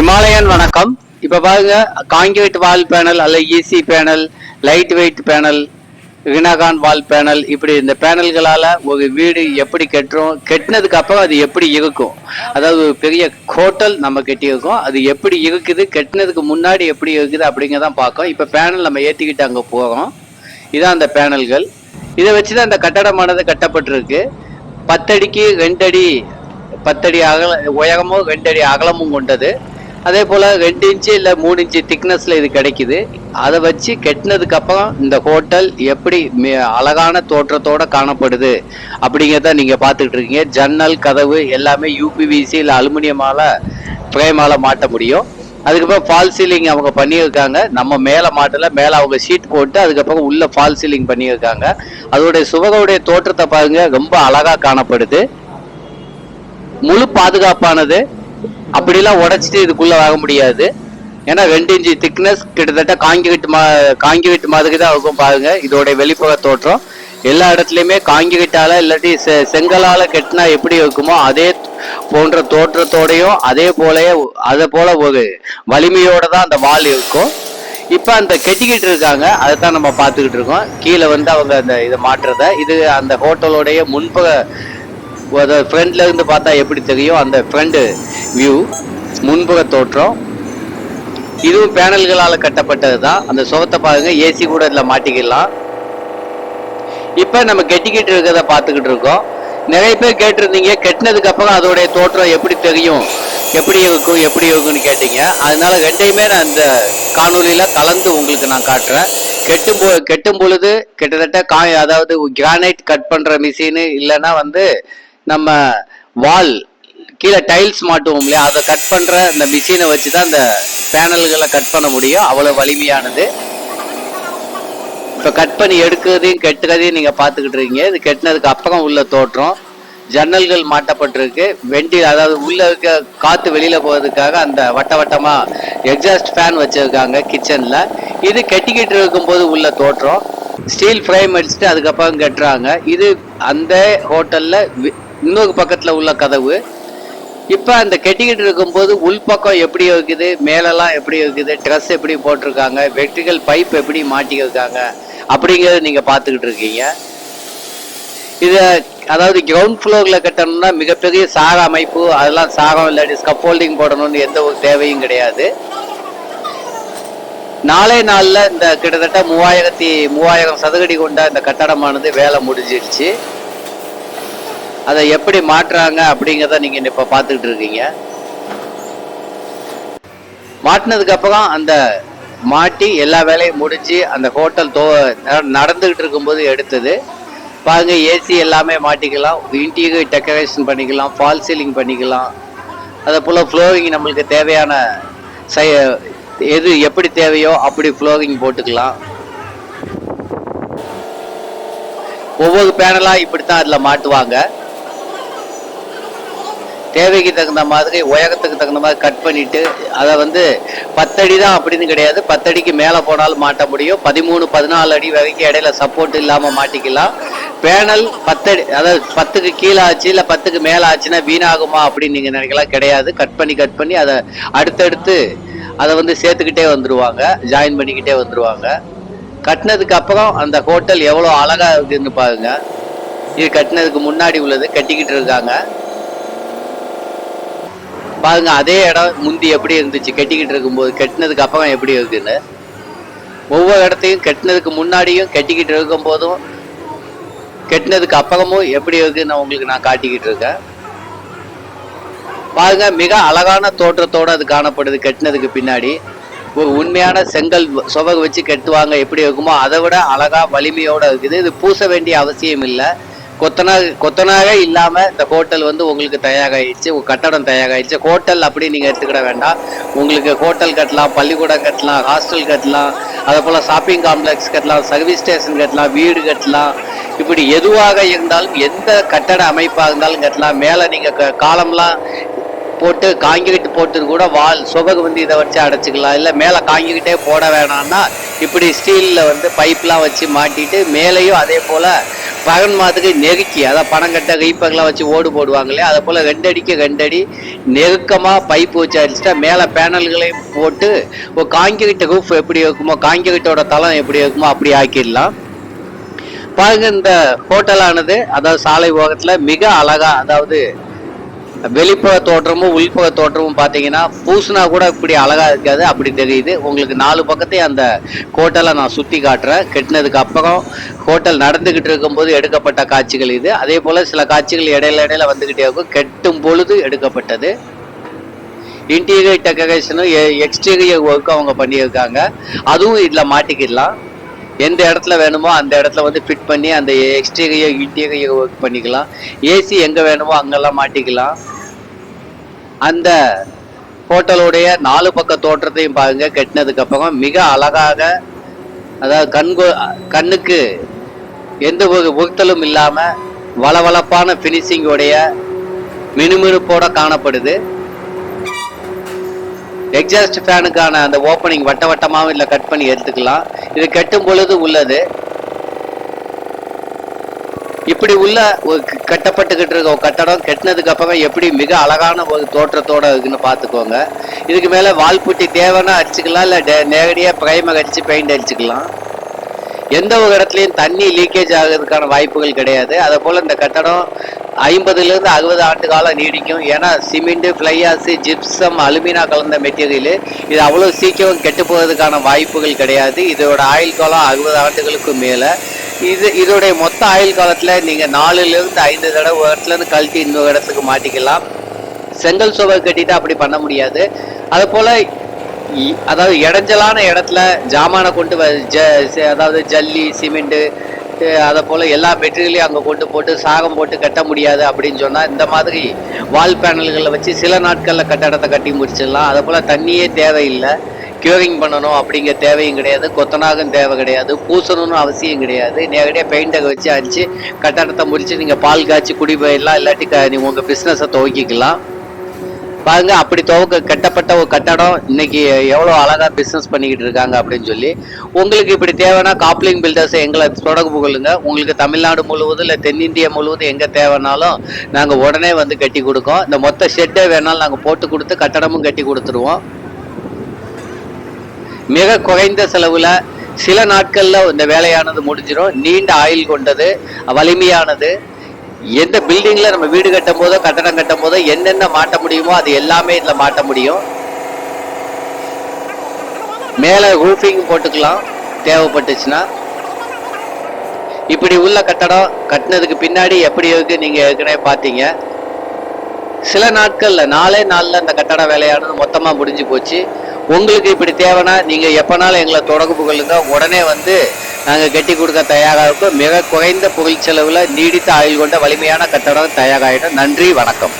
Himalayan வணக்கம். இப்ப பாருங்க காங்கிரீட் வால் பேனல் அல்ல easy panel light weight panel வினாகான் wall panel இப்படி இந்த பேனல்களால ஒரு வீடு எப்படி கெட்டுரும் கட்டினதுக்கு அப்புறம் அது எப்படி இருக்கும் அதாவது ஒரு பெரிய ஹோட்டல் நம்ம கெட்டியிருக்கோம் அது எப்படி இருக்குது கட்டினதுக்கு முன்னாடி எப்படி இருக்குது அப்படிங்கிறதான் பார்க்கோம் இப்ப பேனல் நம்ம ஏற்றிக்கிட்டு அங்கே போகிறோம் இதான் அந்த பேனல்கள் இதை வச்சுதான் அந்த கட்டடமானது கட்டப்பட்டிருக்கு. பத்தடிக்கு ரெண்டடி பத்தடி அகல உயரமும் ரெண்டடி அகலமும் கொண்டது. அதே போல் ரெண்டு இன்ச்சு இல்லை மூணு இன்ச்சு திக்னஸில் இது கிடைக்குது. அதை வச்சு கட்டினதுக்கு அப்புறம் இந்த ஹோட்டல் எப்படி அழகான தோற்றத்தோட காணப்படுது அப்படிங்கிறத நீங்கள் பார்த்துட்டு இருக்கீங்க. ஜன்னல் கதவு எல்லாமே யூபிவிசி இல்லை அலுமினியமால் ஃப்ரேமால் மாட்ட முடியும். அதுக்கப்புறம் ஃபால் சீலிங் அவங்க பண்ணியிருக்காங்க. நம்ம மேலே மாட்டல மேலே அவங்க ஷீட் போட்டு அதுக்கப்புறம் உள்ளே ஃபால் சீலிங் பண்ணியிருக்காங்க. அதோடைய சுவகவுடைய தோற்றத்தை பாருங்க ரொம்ப அழகாக காணப்படுது. முழு பாதுகாப்பானது. அப்படிலாம் உடைச்சிட்டு இதுக்குள்ள வாங்க முடியாது. ஏன்னா ரெண்டு இன்ச்சு திக்னஸ் கிட்டத்தட்ட காங்கிரீட் மா காங்கிரீட் மாதிரி தான் இருக்கும் பாருங்க. இதோட வெளிப்புற தோற்றம். எல்லா இடத்துலையுமே காங்கிரீட்டால இல்லாட்டி செ- செங்கலால கட்டினா எப்படி இருக்குமோ அதே போன்ற தோற்றத்தோடையும் அதே போல அதே போல ஒரு வலிமையோட தான் அந்த வால் இருக்கும். இப்ப அந்த கெட்டிக்கிட்டு இருக்காங்க. அதை தான் நம்ம பார்த்துக்கிட்டு இருக்கோம். கீழே வந்து அவங்க அந்த இதை மாற்றுறத இது அந்த ஹோட்டலோடைய முன்பக ஃப்ரண்ட்ல இருந்து பார்த்தா எப்படி தெரியும்? அந்த ஃப்ரண்ட் வியூ முன்புற தோற்றம். இதுவும் பேனல்களால் கட்டப்பட்டது தான் அந்த சுகத்தை பாருங்க ஏசி கூட இதில் மாட்டிக்கலாம். இப்போ நம்ம கெட்டிக்கிட்டு இருக்கிறத பார்த்துக்கிட்டு இருக்கோம். நிறைய பேர் கேட்டிருந்தீங்க கெட்டினதுக்கு அப்புறம் அதோடைய தோற்றம் எப்படி தெரியும்? எப்படி இருக்கும் எப்படி இருக்கும்னு கேட்டீங்க. அதனால ரெண்டையுமே நான் இந்த காணொலியில் கலந்து உங்களுக்கு நான் காட்டுறேன். கெட்டும் போ கெட்டும் பொழுது கிட்டத்தட்ட கா அதாவது கிரானைட் கட் பண்ணுற மிஷின் இல்லைன்னா வந்து நம்ம வால் கீழே டைல்ஸ் மாட்டுவோம் இல்லையா அதை கட் பண்ணுற இந்த மிஷினை வச்சு தான் இந்த பேனல்களை கட் பண்ண முடியும். அவ்வளோ வலிமையானது. இப்போ கட் பண்ணி எடுக்கிறதையும் கெட்டுறதையும் நீங்கள் பார்த்துக்கிட்டு இருக்கீங்க. இது கெட்டினதுக்கு அப்புறம் உள்ள தோற்றம். ஜன்னல்கள் மாட்டப்பட்டிருக்கு. வெண்டி அதாவது உள்ளே இருக்க காற்று வெளியில் போகிறதுக்காக அந்த வட்ட வட்டமாக எக்ஸாஸ்ட் ஃபேன் வச்சுருக்காங்க கிச்சனில் இது கெட்டிக்கிட்டு இருக்கும்போது உள்ள தோற்றம். ஸ்டீல் ஃப்ரேம் அடிச்சுட்டு அதுக்கப்புறம் கட்டுறாங்க. இது அந்த ஹோட்டலில் வி- இன்னொரு பக்கத்தில் உள்ள கதவு. இப்போ அந்த கெட்டிக்கிட்டு இருக்கும்போது உள்பக்கம் எப்படி இருக்குது மேலெல்லாம் எப்படி இருக்குது ட்ரெஸ் எப்படி போட்டிருக்காங்க வெற்றிகள் பைப் எப்படி மாட்டிக்கிருக்காங்க அப்படிங்கிறத நீங்கள் பார்த்துக்கிட்டு இருக்கீங்க. இதை அதாவது கிரவுண்ட் ஃப்ளோரில் கட்டணும்னா மிகப்பெரிய சார அமைப்பு அதெல்லாம் சாரம் இல்லாட்டி ஸ்கப்போல்டிங் போடணும்னு எந்த ஒரு தேவையும் கிடையாது. நாளே நாளில் இந்த கிட்டத்தட்ட மூவாயிரத்தி மூவாயிரம் சதுரடி கொண்ட இந்த கட்டடமானது வேலை முடிஞ்சிடுச்சு. அதை எப்படி மாற்றுறாங்க அப்படிங்கிறத நீங்க இப்ப பார்த்துக்கிட்டு இருக்கீங்க. மாட்டினதுக்கு அப்புறம் அந்த மாட்டி எல்லா வேலையும் முடிச்சு அந்த ஹோட்டல் தோ நடந்துக்கிட்டு நடந்துகிட்டு இருக்கும்போது எடுத்தது. பாருங்க ஏசி எல்லாமே மாட்டிக்கலாம். இன்டீரியர் டெக்கரேஷன் பண்ணிக்கலாம் ஃபால் சீலிங் பண்ணிக்கலாம். அதை போல் ஃப்ளோரிங் நம்மளுக்கு தேவையான சை எது எப்படி தேவையோ அப்படி ஃப்ளோரிங் போட்டுக்கலாம். ஒவ்வொரு பேனலாக இப்படித்தான் அதில் மாட்டுவாங்க. தேவைக்கு தகுந்த மாதிரி உயரத்துக்கு தகுந்த மாதிரி கட் பண்ணிட்டு அதை வந்து பத்தடி தான் அப்படின்னு கிடையாது. பத்தடிக்கு மேலே போனாலும் மாட்ட முடியும். பதிமூணு பதினாலு அடி வரைக்கும் இடையில சப்போர்ட் இல்லாமல் மாட்டிக்கலாம். பேனல் பத்தடி அதாவது பத்துக்கு கீழே ஆச்சு இல்லை பத்துக்கு மேலே ஆச்சுன்னா வீணாகுமா அப்படின்னு நீங்கள் நினைக்கலாம். கிடையாது. கட் பண்ணி கட் பண்ணி அதை அடுத்தடுத்து அதை வந்து சேர்த்துக்கிட்டே வந்துடுவாங்க ஜாயின் பண்ணிக்கிட்டே வந்துடுவாங்க கட்டினதுக்கு அப்புறம் அந்த ஹோட்டல் எவ்வளோ அழகாக இருக்குதுன்னு பாருங்க. இது கட்டினதுக்கு முன்னாடி உள்ளது கட்டிக்கிட்டு இருக்காங்க. பாருங்க அதே இடம் முந்தி எப்படி இருந்துச்சு? கட்டிக்கிட்டு இருக்கும்போது கட்டினதுக்கு அப்புறம் எப்படி இருக்குன்னு? ஒவ்வொரு இடத்தையும் கட்டினதுக்கு முன்னாடியும் கட்டிக்கிட்டு இருக்கும் போதும் கட்டினதுக்கு அப்புறமும் எப்படி இருக்குன்னு உங்களுக்கு நான் காட்டிக்கிட்டு இருக்கேன். பாருங்க மிக அழகான தோற்றத்தோட அது காணப்படுது கட்டினதுக்கு பின்னாடி. ஒரு உண்மையான செங்கல் சுவகு வச்சு கட்டுவாங்க எப்படி இருக்குமோ அதை விட அழகா வலிமையோட இருக்குது. இது பூச வேண்டிய அவசியம் இல்லை. கொத்தனாக கொத்தனாக இல்லாம இந்த ஹோட்டல் வந்து உங்களுக்கு தயாராகிடுச்சு உங்க கட்டடம் தயாராகிடுச்சு. ஹோட்டல் அப்படி நீங்க எடுத்துக்கிட வேண்டாம். உங்களுக்கு ஹோட்டல் கட்டலாம் பள்ளிக்கூடம் கட்டலாம் ஹாஸ்டல் கட்டலாம் அதே போல ஷாப்பிங் காம்ப்ளெக்ஸ் கட்டலாம் சர்வீஸ் ஸ்டேஷன் கட்டலாம் வீடு கட்டலாம். இப்படி எதுவாக இருந்தாலும் எந்த கட்டட அமைப்பாக இருந்தாலும் கட்டலாம். மேலே நீங்க க- காலம்லாம் போட்டு காங்கிரீட் போட்டு கூட வால் சுபகு வந்து இதை வச்சு அடைச்சிக்கலாம். இல்லை மேலே காங்கிக்கிட்டே போட வேணாம்னா இப்படி ஸ்டீலில் வந்து பைப்லாம் வச்சு மாட்டிட்டு மேலேயும் அதே போல் பகன் மாதத்துக்கு நெருக்கி அதான் பணம் கட்ட கைப்பங்கெல்லாம் வச்சு ஓடு போடுவாங்க இல்லையா அதை போல் ரெண்டடிக்கு ரெண்டடி நெருக்கமாக பைப் வச்சு அடிச்சுட்டா மேலே பேனல்களையும் போட்டு ஒரு காங்கிரீட் ரூஃப் எப்படி இருக்குமோ காங்கிரீட்டோட தளம் எப்படி இருக்குமோ அப்படி ஆக்கிடலாம். பாருங்க இந்த ஹோட்டலானது அதாவது சாலை ஓரத்தில் மிக அழகா அதாவது வெளிப்புற தோற்றமும் உள்புற தோற்றமும் பார்த்தீங்கன்னா பூசினா கூட இப்படி அழகா இருக்காது அப்படி தெரியுது. உங்களுக்கு நாலு பக்கத்தையும் அந்த கோட்டலை நான் சுற்றி காட்டுறேன். கெட்டினதுக்கு அப்புறம் ஹோட்டல் நடந்துக்கிட்டு இருக்கும்போது எடுக்கப்பட்ட காட்சிகள் இது. அதே போல் சில காட்சிகள் இடையில இடையில வந்துக்கிட்டே இருக்கும். கெட்டும் பொழுது எடுக்கப்பட்டது. இன்டீரியர் டெக்கரேஷனும் எக்ஸ்டீரியர் ஒர்க்கும் அவங்க பண்ணியிருக்காங்க. அதுவும் இதில் மாட்டிக்கிடலாம். எந்த இடத்துல வேணுமோ அந்த இடத்துல வந்து ஃபிட் பண்ணி அந்த எக்ஸ்டீரியர் இன்டீரியர் ஒர்க் பண்ணிக்கலாம். ஏசி எங்கே வேணுமோ அங்கெல்லாம் மாட்டிக்கலாம். அந்த ஹோட்டலுடைய நாலு பக்க தோற்றத்தையும் பாருங்க கெட்டினதுக்கு அப்புறம் மிக அழகாக அதாவது கண்கு கண்ணுக்கு எந்த ஒரு உறுத்தலும் இல்லாமல் வளவளப்பான ஃபினிஷிங்கோடைய மினுமினுப்போட காணப்படுது. எக்ஸாஸ்ட் ஃபேனுக்கான அந்த ஓப்பனிங் வட்ட வட்டமாகவும் இல்லை கட் பண்ணி எடுத்துக்கலாம். இது கெட்டும் பொழுது உள்ளது. இப்படி உள்ள ஒரு கட்டப்பட்டுக்கிட்டு இருக்க கட்டடம் கட்டினதுக்கு அப்புறம் எப்படி மிக அழகான ஒரு தோற்றத்தோட இருக்குன்னு பார்த்துக்கோங்க. இதுக்கு மேலே வால்புட்டி தேவைன்னா அடிச்சுக்கலாம் இல்லை நேரடியாக பிரைமர் அடிச்சு பெயிண்ட் அடிச்சுக்கலாம். எந்த ஒரு இடத்துலையும் தண்ணி லீக்கேஜ் ஆகிறதுக்கான வாய்ப்புகள் கிடையாது. அதே போல் இந்த கட்டடம் ஐம்பதுலேருந்து அறுபது ஆண்டு காலம் நீடிக்கும். ஏன்னா cement fly ash gypsum alumina கலந்த மெட்டீரியல் இது அவ்வளோ சீக்கிரம் கெட்டு போகிறதுக்கான வாய்ப்புகள் கிடையாது. இதோட ஆயுள் காலம் அறுபது ஆண்டுகளுக்கு மேலே. இது இதோடைய மொத்த ஆயுள் காலத்தில் நீங்கள் நாலுலேருந்து ஐந்து தடவை இடத்துலேருந்து கழட்டி இன்னொரு இடத்துக்கு மாட்டிக்கலாம். செங்கல் சுவர் கட்டிட்டு அப்படி பண்ண முடியாது. அது போல் இ- அதாவது இடைஞ்சலான இடத்துல ஜாமானை கொண்டு ஜ அதாவது ஜல்லி சிமெண்ட்டு அதை போல் எல்லா மெட்டீரியலையும் அங்கே கொண்டு போட்டு சாகம் போட்டு கட்ட முடியாது அப்படின்னு சொன்னால் இந்த மாதிரி வால் பேனல்களை வச்சு சில நாட்களில் கட்டடத்தை கட்டி முடிச்சிடலாம். அதை போல் தண்ணியே தேவையில்லை. கியூரிங் பண்ணணும் அப்படிங்கிற தேவையும் கிடையாது. கொத்தனாகும் தேவை கிடையாது. பூசணும்னு அவசியம் கிடையாது. நேரடியாக பெயிண்டை வச்சு அடிச்சு கட்டடத்தை முடிச்சு நீங்கள் பால் காய்ச்சி குடி போயிடலாம் இல்லாட்டி க நீங்கள் உங்கள் பிஸ்னஸை துவக்கிக்கலாம். பாருங்க அப்படி துவக்க கட்டப்பட்ட ஒரு கட்டடம் இன்னைக்கு எவ்வளோ அழகாக பிஸ்னஸ் பண்ணிக்கிட்டு இருக்காங்க அப்படின்னு சொல்லி உங்களுக்கு இப்படி தேவைன்னா காப்ளிங் பில்டர்ஸை எங்களை தொடர்பு கொள்ளுங்க. உங்களுக்கு தமிழ்நாடு முழுவதும் இல்லை தென்னிந்தியா முழுவதும் எங்கே தேவைனாலும் நாங்கள் உடனே வந்து கட்டி கொடுக்கோம். இந்த மொத்த ஷெட்டே வேணாலும் நாங்கள் போட்டு கொடுத்து கட்டடமும் கட்டி கொடுத்துருவோம். மிக குறைந்த செலவில் சில நாட்களில் இந்த வேலையானது முடிஞ்சிடும் நீண்ட ஆயுள் கொண்டது வலிமையானது. எந்த பில்டிங்கில் நம்ம வீடு கட்டும் போதோ கட்டடம் கட்டும் போதோ என்னென்ன மாட்ட முடியுமோ அது எல்லாமே இதில் மாட்ட முடியும். மேலே ரூஃபிங் போட்டுக்கலாம் தேவைப்பட்டுச்சுன்னா. இப்படி உள்ள கட்டடம் கட்டினதுக்கு பின்னாடி எப்படி இருக்கு நீங்கள் ஏற்கனவே பார்த்தீங்க. சில நாட்களில் நாளே நாளில் அந்த கட்டட வேலையானது மொத்தமாக முடிஞ்சு போச்சு. உங்களுக்கு இப்படி தேவைன்னா நீங்கள் எப்போனாலும் எங்களை தொடர்பு கொள்ளுங்க. உடனே வந்து நாங்கள் கட்டி கொடுக்க தயாராக இருக்கோம். மிக குறைந்த பொருள் செலவில் நீடித்த ஆயுள் கொண்ட வலிமையான கட்டடம் தயாராகிடும் நன்றி வணக்கம்.